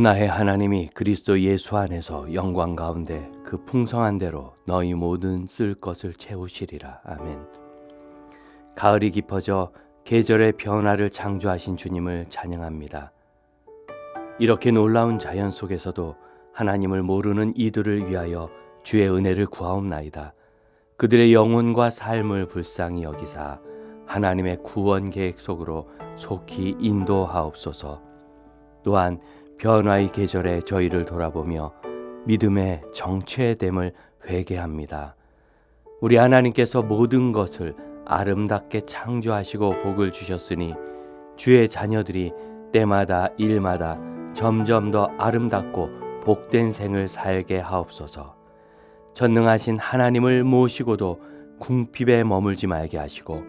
나의 하나님이 그리스도 예수 안에서 영광 가운데 그 풍성한 대로 너희 모든 쓸 것을 채우시리라. 아멘. 가을이 깊어져 계절의 변화를 창조하신 주님을 찬양합니다. 이렇게 놀라운 자연 속에서도 하나님을 모르는 이들을 위하여 주의 은혜를 구하옵나이다. 그들의 영혼과 삶을 불쌍히 여기사 하나님의 구원 계획 속으로 속히 인도하옵소서. 또한 변화의 계절에 저희를 돌아보며 믿음의 정체됨을 회개합니다. 우리 하나님께서 모든 것을 아름답게 창조하시고 복을 주셨으니 주의 자녀들이 때마다 일마다 점점 더 아름답고 복된 생을 살게 하옵소서. 전능하신 하나님을 모시고도 궁핍에 머물지 말게 하시고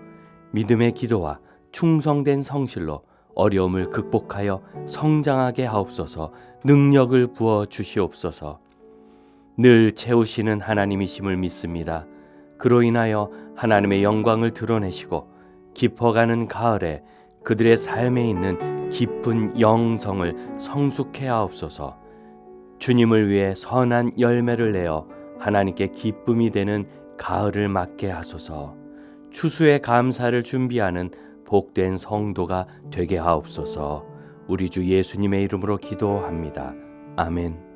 믿음의 기도와 충성된 성실로 어려움을 극복하여 성장하게 하옵소서. 능력을 부어 주시옵소서. 늘 채우시는 하나님이심을 믿습니다. 그로 인하여 하나님의 영광을 드러내시고 깊어가는 가을에 그들의 삶에 있는 깊은 영성을 성숙해 하옵소서. 주님을 위해 선한 열매를 내어 하나님께 기쁨이 되는 가을을 맞게 하소서. 추수의 감사를 준비하는 복된 성도가 되게 하옵소서. 우리 주 예수님의 이름으로 기도합니다. 아멘.